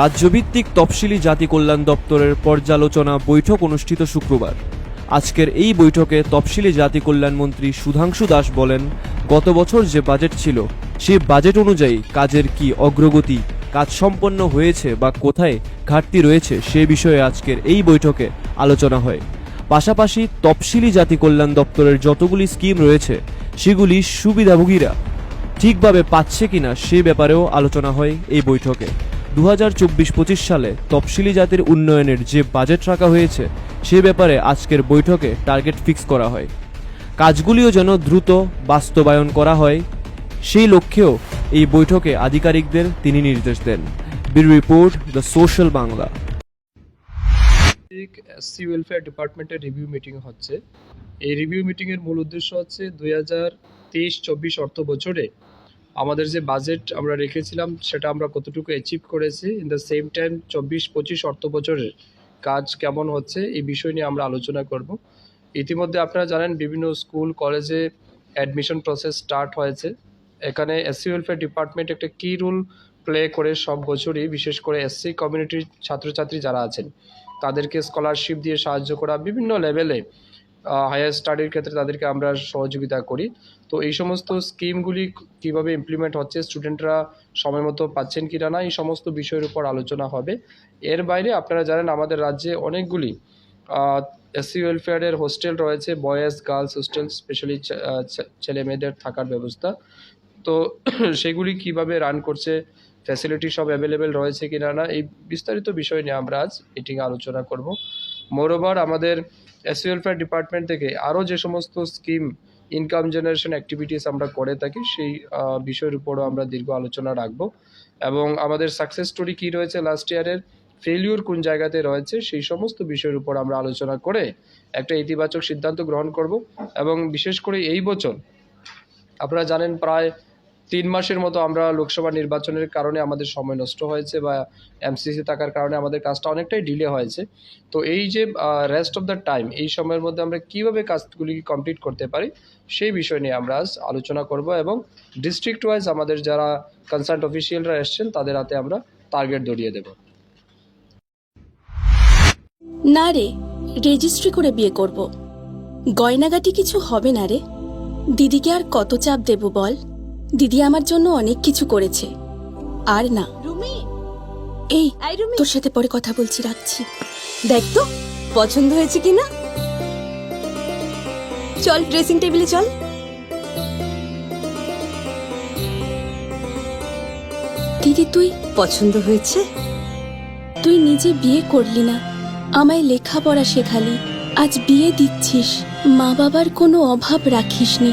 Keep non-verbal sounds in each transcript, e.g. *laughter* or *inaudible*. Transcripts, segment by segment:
রাজ্যভিত্তিক তফসিলি জাতি কল্যাণ দপ্তরের পর্যালোচনা বৈঠক অনুষ্ঠিত শুক্রবার। আজকের এই বৈঠকে তফসিলি জাতি কল্যাণ মন্ত্রী সুধাংশু দাস বলেন, গত বছর যে বাজেট ছিল সেই বাজেট অনুযায়ী কাজের কি অগ্রগতি কাজ সম্পন্ন হয়েছে বা কোথায় ঘাটতি রয়েছে, সে বিষয়ে আজকের এই বৈঠকে আলোচনা হয়। পাশাপাশি তফসিলি জাতি কল্যাণ দপ্তরের যতগুলি স্কিম রয়েছে, সেগুলি সুবিধাভোগীরা ঠিকভাবে পাচ্ছে কিনা সে ব্যাপারেও আলোচনা হয় এই বৈঠকে। দু হাজার চব্বিশ পঁচিশ সালে তফসিলি জাতির উন্নয়নের যে বাজেট রাখা হয়েছে, সে ব্যাপারে আজকের বৈঠকে টার্গেট ফিক্স করা হয়। কাজগুলিও যেন দ্রুত বাস্তবায়ন করা হয়, সেই লক্ষ্যেও এই বৈঠকে আধিকারিকদের তিনি নির্দেশ দেন। বিল report, the social Bangla. SC welfare ডিপার্টমেন্টের রিভিউ মিটিং হচ্ছে। এই রিভিউ মিটিংয়ের মূল উদ্দেশ্য হচ্ছে দুই হাজার তেইশ চব্বিশ অর্থ বছরে আমাদের যে বাজেট আমরা রেখেছিলাম, সেটা আমরা কতটুকু অ্যাচিভ করেছি? ইন দ্য সেম টাইম চব্বিশ পঁচিশ অর্থ বছরের কাজ কেমন হচ্ছে, এই বিষয় নিয়ে আমরা আলোচনা করব। ইতিমধ্যে আপনারা জানেন, বিভিন্ন স্কুল, কলেজে অ্যাডমিশন প্রসেস স্টার্ট হয়েছে। এখানে এসসি ওয়েলফেয়ার ডিপার্টমেন্ট একটা কি রোল প্লে করে সব বছরই, বিশেষ করে এসসি কমিউনিটির ছাত্রছাত্রী যারা আছেন, তাদেরকে স্কলারশিপ দিয়ে সাহায্য করা, বিভিন্ন লেভেলে হায়ার স্টাডির ক্ষেত্রে তাদেরকে আমরা সহযোগিতা করি। তো এই সমস্ত স্কিমগুলি কীভাবে ইমপ্লিমেন্ট হচ্ছে স্টুডেন্টরা সময় মতো পাচ্ছেন কি না, এই সমস্ত বিষয়ের উপর আলোচনা হবে। এর বাইরে আপনারা জানেন, আমাদের রাজ্যে অনেকগুলি এসসি ওয়েলফেয়ারের হোস্টেল রয়েছে বয়েজ গার্লস হোস্টেল স্পেশালি ছেলে মেয়েদের থাকার ব্যবস্থা। তো *clears throat* সেগুলি কীভাবে রান করছে ফ্যাসিলিটি সব অ্যাভেলেবেল রয়েছে কি না, এই বিস্তারিত বিষয় নিয়ে আমরা আজ মিটিংয়ে আলোচনা করব। মোরওভার আমাদের এসি ওয়েলফেয়ার ডিপার্টমেন্ট থেকে আরও যে সমস্ত স্কিম ইনকাম জেনারেশন অ্যাক্টিভিটিস আমরা করে থাকি, সেই বিষয়ের উপরও আমরা দীর্ঘ আলোচনা রাখব। এবং আমাদের সাকসেস স্টোরি কী রয়েছে লাস্ট ইয়ারের ফেলিউর কোন জায়গাতে রয়েছে, সেই সমস্ত বিষয়ের উপর আমরা আলোচনা করে একটা ইতিবাচক সিদ্ধান্ত গ্রহণ করব। এবং বিশেষ করে এই বছর, আপনারা জানেন প্রায় তিন মাসের মতো আমরা লোকসভা নির্বাচনের কারণে আমাদের সময় নষ্ট হয়েছে বা এমসিসি থাকার কারণে আমাদের কাজটা অনেকটাই ডিলে হয়েছে। তো এই যে রেস্ট অফ দ্য টাইম এই সময়ের মধ্যে আমরা কীভাবে কাজগুলি কমপ্লিট করতে পারি, সেই বিষয় নিয়ে আমরা আজ আলোচনা করব এবং ডিস্ট্রিক্ট ওয়াইজ আমাদের যারা কনসার্ট অফিসিয়ালরা এসছেন, তাদের হাতে আমরা টার্গেট ধরিয়ে দেবো। না রে রেজিস্ট্রি করে বিয়ে করব। গয়নাগাটি কিছু হবে না রে। দিদিকে আর কত চাপ দেব বল? দিদি আমার জন্য অনেক কিছু করেছে। আর না। রুমি। এই আই রুমি। তোর সাথে পরে কথা বলছি রাখছি। দেখ তো পছন্দ হয়েছে কিনা? চল ড্রেসিং টেবিলে চল। দিদি তুই পছন্দ হয়েছে? তুই নিজে বিয়ে করলি না। আমায় লেখাপড়া শেখালি। আজ বিয়ে দিচ্ছিস। মা বাবার কোনো অভাব রাখিসনি।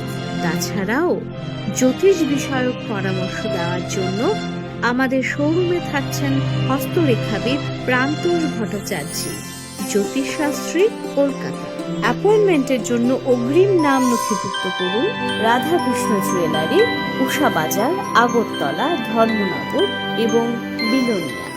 তাছাড়াও জ্যোতিষ বিষয়ক পরামর্শ দেওয়ার জন্য আমাদের শোরুমে থাকছেন হস্তরেখাবিদ প্রান্তোষ ভট্টাচার্য, জ্যোতিষশাস্ত্রী কলকাতা। অ্যাপয়েন্টমেন্টের জন্য অগ্রিম নাম নথিভুক্ত করুন রাধাকৃষ্ণ জুয়েলারি, উষা বাজার, আগরতলা, ধর্মনগর এবং বিলোনিয়া।